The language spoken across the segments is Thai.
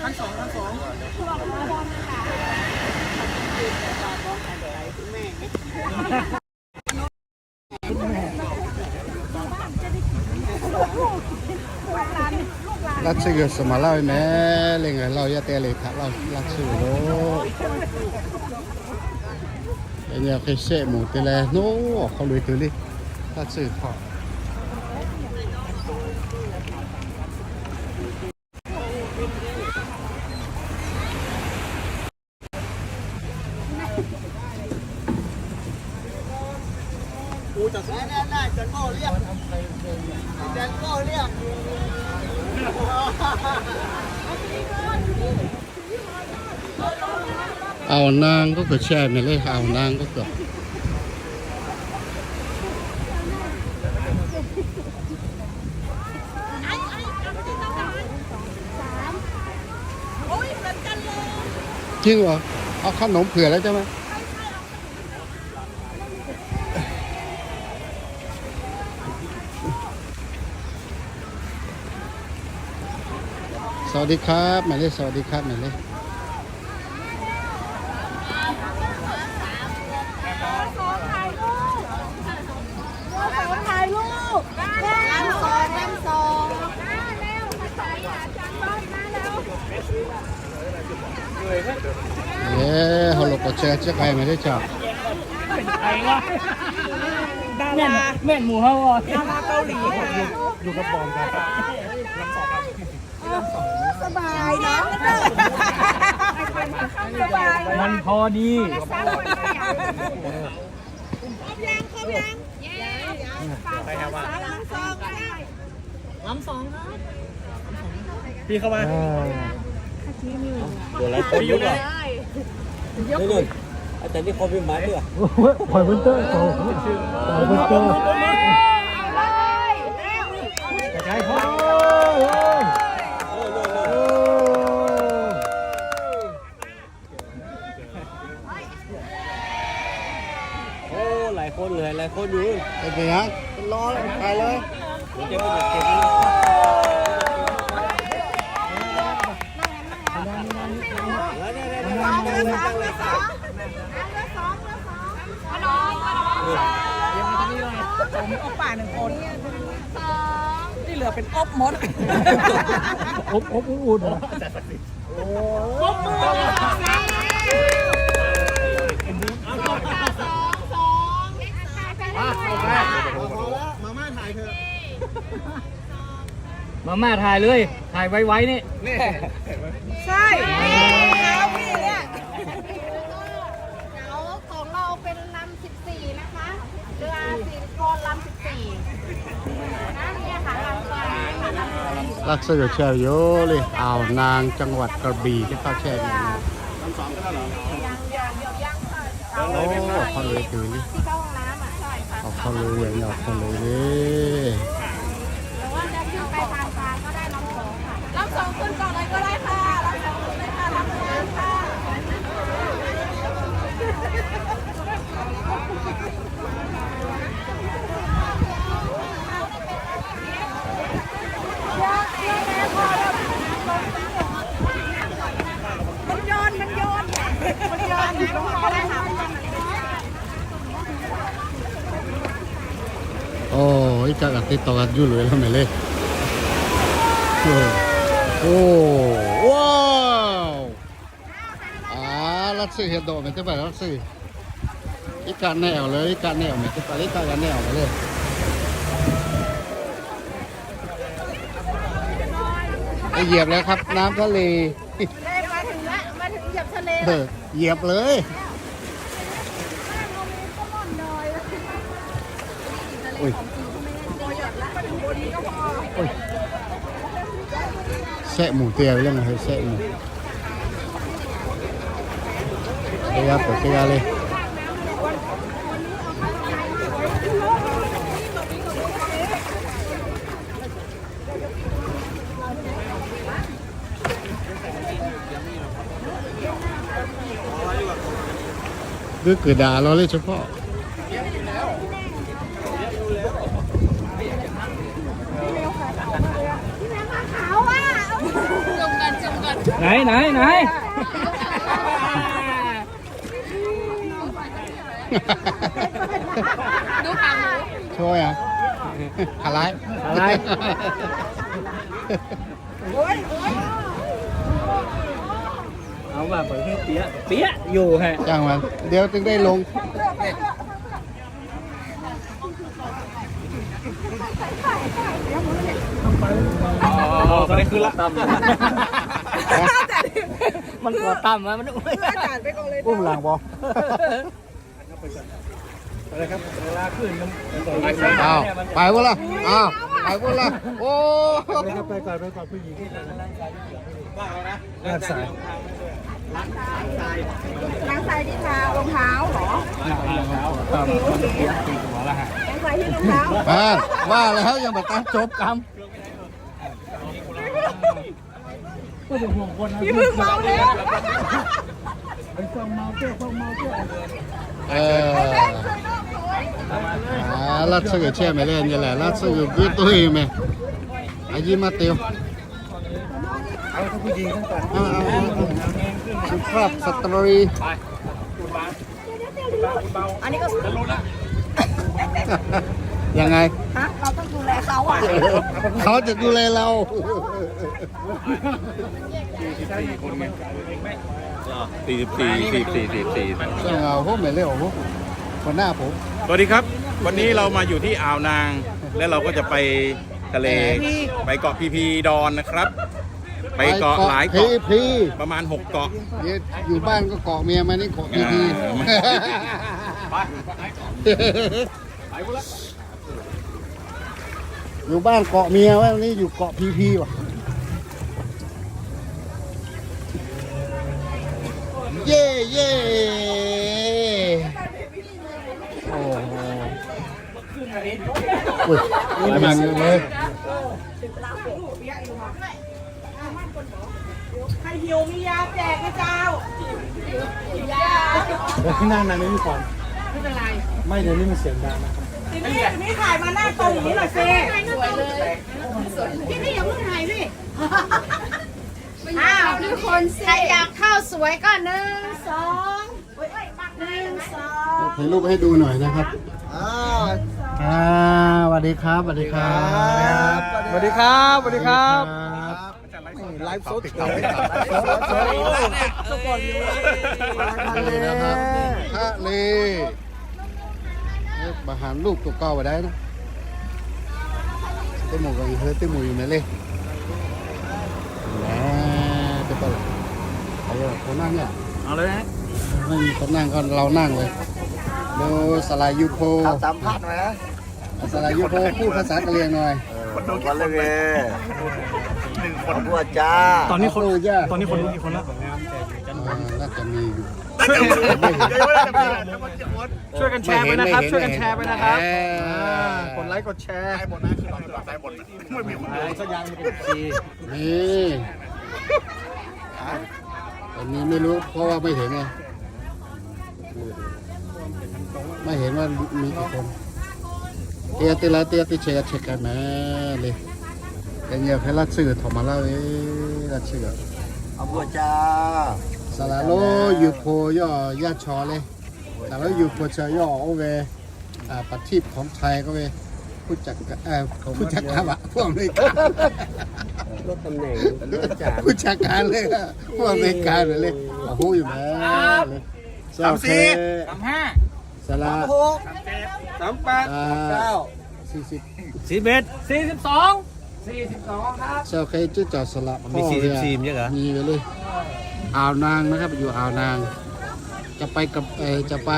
ทั้งสองทั้งสองลักสื่อสมาเล่าแม่เลยไงเราอย่าเตะเลยครับเราลักสื่อโลไอเนี่ยเคยเสะหมูเตะเลยโน้เขาลุยตัวลิลักสื่อขา จะแน่แน่แน่จันโก้เรียกจันโก้เรียกเอานางก็เกิดแช่ไม่เลยเอานางก็เกิดโอ้ยเหมือนกันเลยจริงเหรอเอาขนมเผื่อแล้วใช่ไหม วัสดีครับหมายเลขสวัสดีครับหมายเลขถ่ายรูปแม่น้ำสองน้ำสองเร็วมาใส่จังบ้านมาแล้วเย้ฮัลโหลกดแชร์เจ๊ไก่หมายเลขจ้าใครวะดาราแม่นหมูเฮาอะดาราเกาหลีอยู่กับบอมครับลำสองครับ สบายเนาะสบายมันพอดีครบยังครบยังไปครับว่าน้ำสองก็ได้ลำสองครับพี่เข้ามาเดี๋ยวอะไรคนยุบอะนี่นู่นอาจารย์นี่เขาเป็นหมาด้วยปล่อยมันเตอร์ปล่อยมันเตอร์ ใช่พ่อ โอ้หลายคนเลยหลายคนอยู่เป็นไงฮะรอไปเลยเดี๋ยวจะไปเก็บนแล้วเนี่ยเนี่ยเนี่ยสองเรือสองเรือสองเรือสองเรือสองมองมาลองสองผมก็ป่าหนึ่งคนสองที่เหลือเป็นอบมด อบอบอุ่นเหรอ สองสองมาม่าถ่ายเถอะมาม่าถ่ายเลย ถ่ายไว้ๆนี่ใช่แล้วพี่เนี่ยเดี๋ยวของเราเป็นลำสิบสี่นะคะเรือสิริกรลำสิบสี่นะเนี่ยค่ะลำกรเนี่ยค่ะลำสิบสี่ลักสื่อแชร์เยอะเลยอ่าวนางจังหวัดกระบี่ที่เขาแชร์กันยังยังเดี๋ยวยังค่ะเอาโอ้เขาเลยถือนี่ ที่เข้า เอาเขาเลยอย่างเดียเขาเลยเลยหรือว่าจะขึ้นไปทางกลางก็ได้ลำสองค่ะลำสองขึ้นก่อนเลยก็ได้ค่ะลำสองขึ้นเลยค่ะลำสองค่ะมันโยนมันโยนมันโยนลงมาได้ค่ะ โอ้ยกากติดต่อกันอยู่เลยแล้วไหมเลยโอ้โอ้ว้าว อ่าลักสื่อเห็ดโดดไม่ใช่ไปลักสื่ออีกการแนวเลยอีกการแนวไม่ใช่ไปอีกการแนวมาเลยไปเหยียบแล้วครับน้ำทะเลมาถึงละมาถึงเหยียบทะเลเออเหยียบเลยอุ้ย อุ้ยแซะหมูเตียวเรื่องอะไรแซะหมูเตียวเปิดเตียวเลยดื้อเกิดด่าเราเลยเฉพาะ ไหนไหนไหนดูขาหมูโชว์อะอะไรอะไรเอาแบบเปิดให้เปี๊ยะเปี๊ยะอยู่ฮะจ้างมันเดี๋ยวถึงได้ลงอ๋อไม่ได้ขึ้นละ มันกลัวต่ำอะมันอุ้ยอุ้มหลังบออ้าวไปวะล่ะอ้าวไปวะล่ะโอ้ไปก่อนไปก่อนผู้หญิงลากสายล้างใส่ที่เท้ารองเท้าเหรอต่ำมันเปี๊ยะตีหัวละฮะล้างใส่ที่รองเท้าอ่าว่าแล้วยังไม่ตั้งจบกรรม ก็จะห่วงคนนะพี่เพิ่งเมาแล้วไอ้ฟังเมาเจ้าฟังเมาเจ้าเอออ่าลัดซื้อเชื่อไหมเล่นยังไงลัดซื้อกี่ตัวเองไหมอายิมาเตียวเอาเขาผู้หญิงตั้งแต่อ่าๆสุภาพสตรีอันนี้ก็ยังไง ฮะ เราต้องดูแลเขาอะเขาจะดูแลเราสี่สิบสี่สี่สี่สี่สี่ส่งเอาพวกเหมือนเร็วพวกคนหน้าผมสวัสดีครับ วันนี้เรามาอยู่ที่อ่าวนาง และเราก็จะไปทะเลไปเกาะพีพีดอนนะครับ ไปเกาะหลายพีเกาะพีประมาณ 6 เกาะเนี่ยอยู่บ้านก็เกาะเมียมานี่เกาะพีพีอ่า อยู่บ้านเกาะเมียไว้วันนี้อยู่เกาะพีพีว่ะ เย่เย่โอ้โหอุ้ยนี่มันอยู่เลยใครหิวมียาแจกนะเจ้าเดี๋ยวที่นั่งนานไม่มีก่อนไม่เป็นไร ไม่เดี๋ยวนี้มันเสียงดังนะ ทีนี้ทีนี้ถ่ายมาหน้าตรงนี้หน่อยเซ่สวยเลยพี่พี่อย่าเพิ่งถ่ายพี่อ้าวทุกคนใครอยากเข้าสวยก็หนึ่งสองหนึ่งสองถ่ายรูปให้ดูหน่อยนะครับอ่าสวัสดีครับสวัสดีครับสวัสดีครับสวัสดีครับไลฟ์สดทะเลนะครับทะเล มาหารลูกตัวเก่าไปได้นะเต้หมูกับอีเฮ้ยเต้หมูอยู่ไหนเลยแหมจะไปเอาเลยคนนั่งเนี่ยเอาเลยนะไม่มีคนนั่งก็เรานั่งเลยดูสลายยูโคสามพันไหมสลายยูโคพูดภาษากะเหรี่ยงหน่อย วันเลยขบวนจ้าตอนนี้คนโอ้ย่าตอนนี้คนรู้กี่คนแล้วอ่าน่าจะมีอยู่ช่วยกันแชร์ไปนะครับ ช่วยกันแชร์ไปนะครับเออกดไลค์กดแชร์นี่อันนี้ไม่รู้เพราะว่าไม่เห็นไงไม่เห็นว่ามีกี่คน เตียติละเตียติเชกเช็คกันนะเลยกันเนี่ยเพลัดสื่อถอมาแล้วเอ้ลัดสื่อขบวนจ้าสาราโลยูโพย่อยาชอเลยสาราโลยูโพเชย่อโอเวอ่าปัทีปของไทยก็เวผู้จัดการเอ่อผู้จัดการอะผู้อำนวยการรถตำแหน่งรถจ่าผู้จัดการเลยอะผู้อำนวยการเลยเลยโอ้โหอยู่แม่เลยสามสี่สามห้า สาราสามแปดอ่าสี่สิบสี่เอ็ดสี่สิบสองสี่สิบสองครับเซลเคยจุดจอดสลับมีสี่สิบสี่มั้ยเหรอมีไปเลยอ่าวนางนะครับอยู่อ่าวนาง จะไปกับเออจะไป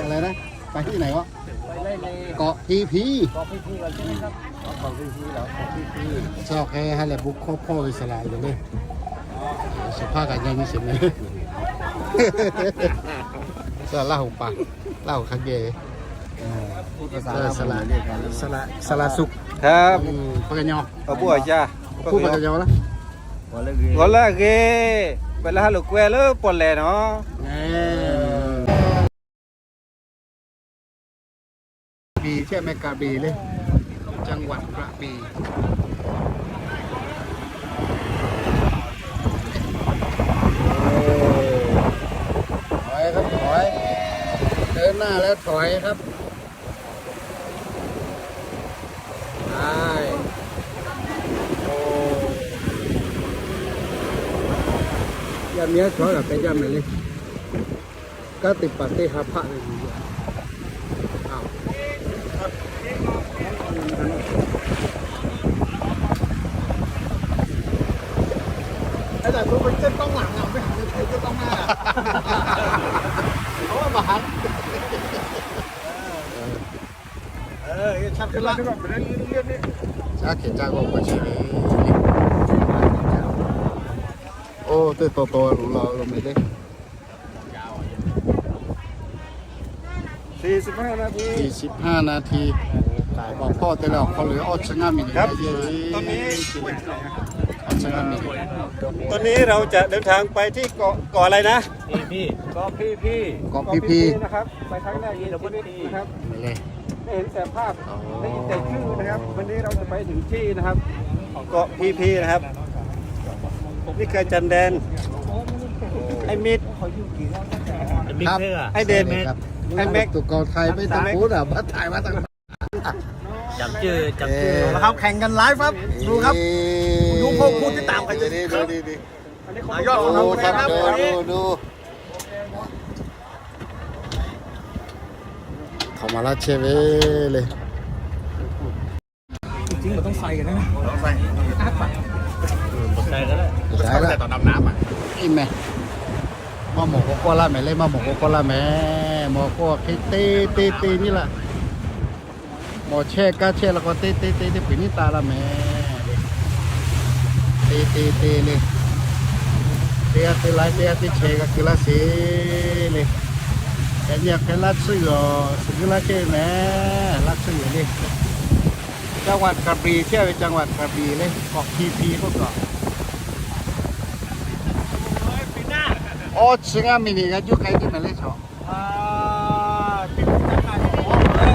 อะไรนะไปที่ไหนวะเกาะพีพีเกาะพีพีก่อนใช่ไหมครับเกาะพีพีเหรอเกาะพีพีเจ้าแค่ให้แหละบุกข้อพ่ออิสระอยู่เลยสภาพกันยังไม่เสร็จเลยเสื้อเล่าปาก เล่าคังเกยภาษาสละสละสละสุขครับอืมปากกันยอเอาบัวจ้าพูดปากกันยอละก็ละเกเวลาลูกแวเลปนแลเนาะเอ้บีใช่ไหมกระบีเลย จังหวัดกระบี หน้าแล้วถอยครับใช่โอ้ยามเนี้ยถอยกับไปยามไหนเลยก็ติดปาเต้ฮาพะเลยดีอ้าวไอ้แต่ตัวเป็นเส้นต้องหลังอะไม่เหันไปใช้เส้นต้องหน้าเพราะว่า มาหันเออชัดขึ้นละขึ้นละเรื่องนี้ชาเขียนจ้าก็มาชีวิตโอ้ตัวโตโตๆรู้เราเราไม่ได้สี่สิบห้านาทีสี่สิบห้านาทีบอกพ่อแต่แล้วเขาเหลือออชงามินครับเยอะตอนนี้ ตอนนี้เราจะเดินทางไปที่เกาะเกาะอะไรนะ พี่ก็พี่พี่กอบพีพีนะครับไปครั้งแรกนี้เราไม่ได้นะครับไม่เลยได้เห็นแต่ภาพอ๋อได้ยินแต่ชื่อนะครับ วันนี้เราจะไปถึงที่นะครับเกาะพีพีนะครับนี่คือจันแดนไอ้มิดครับไอ้เดนครับไอ้แม็กตุกเกาไทยไม่ต้องพูดอะมาถ่ายมาตั้งจำชื่อจำชื่อนะครับแข่งกันไลฟ์ครับดูครับดู พวกผู้ที่ตามใครจะดีดีดีดียอดของเราดูคครัรับบดูดูดูเข้ามาแล้วเชเวเลยจริงๆมันต้องใส่กันนะต้องใส่ใจก็ได้ใช่แล้วแต่ตอนดำน้ำอะอีแม่มาหมกก็ละแม่เลยมาหมกก็ละแม่หมกก็คิดตีตีตีนี่แหละหมอแช่กาแช่แล้วก็ตีตีตีตีปีนี่ตาละแม่ ตีตีตีเลยเตียตีไรเตียตีเชก็คือละสีเลยแต่เนี่ยแค่ลัดซื้อซื้อละเชแม่ลัดซื้อเลยจังหวัดกระบี่เที่ยวไปจังหวัดกระบี่เลยเกาะพีพีก็เกาะโอ้ชิงามินิกันยุคใครที่มาเล่นชออ่าติดจะขายของเลย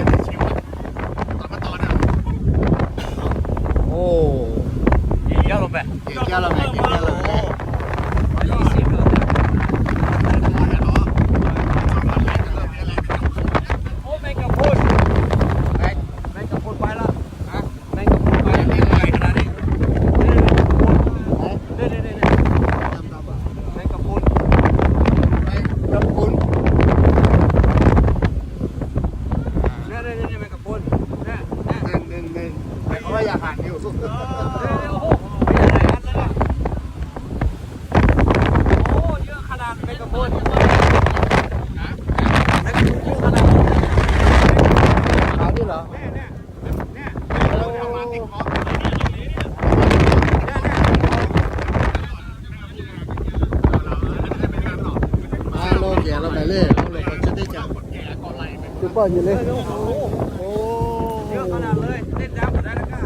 งไป เก่งแค่ละแม่เก่งแค่ละแม่ ยี่สิบ โอ้แมงกะพรุนแมงกะพรุนไปละฮะแมงกะพรุนไปละใหญ่ขนาดนี้เด้อเด้อเด้อเด้อแมงกะพรุน ขอบคุณ เด้อเด้อเด้อแมงกะพรุนเด้อเด้อ หนึ่งหนึ่งหนึ่งเพราะว่าอย่าหันอยู่สุด เด้อโอ้โหมีหลายอันเลยล่ะโอ้เยอะขนาดแมงกะพรุนแมงกะพรุนเยอะขนาด เอาดิเหรอมาโลแก่เราไปเรื่อยเราเลยก็จะได้จับ คือป้อนอยู่เลย โอ้ เยอะขนาดเลยเล่นน้ำหมดได้แล้วก็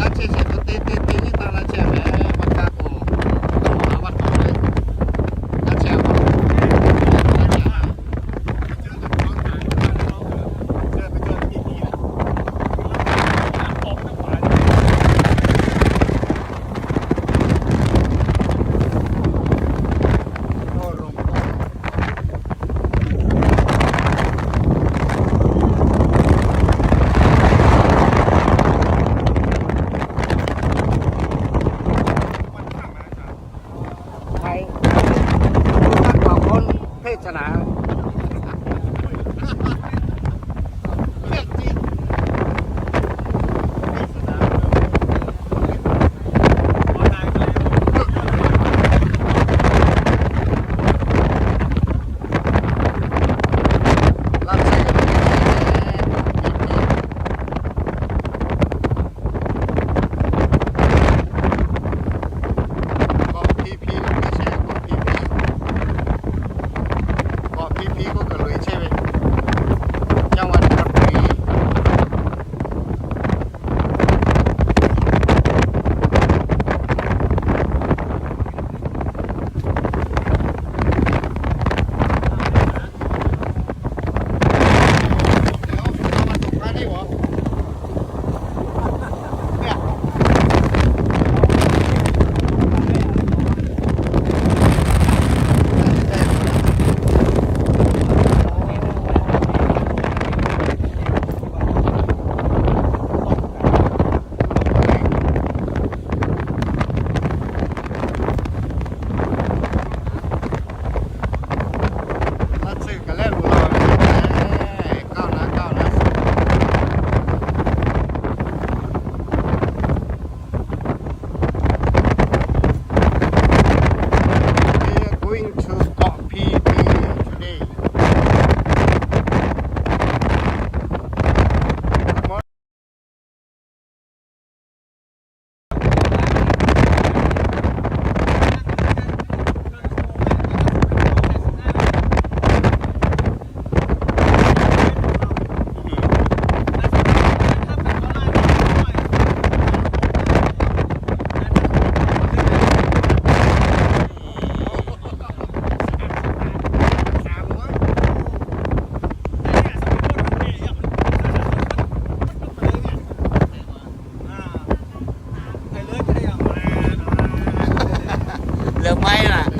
ลักเชเชก็ตีตีตีนี่ตาลักเชแม่บักกาโกต้องหาวัดต่อเลยลักเชมาลักเชมา ไทยนักกว่าคนเทศนา ลือก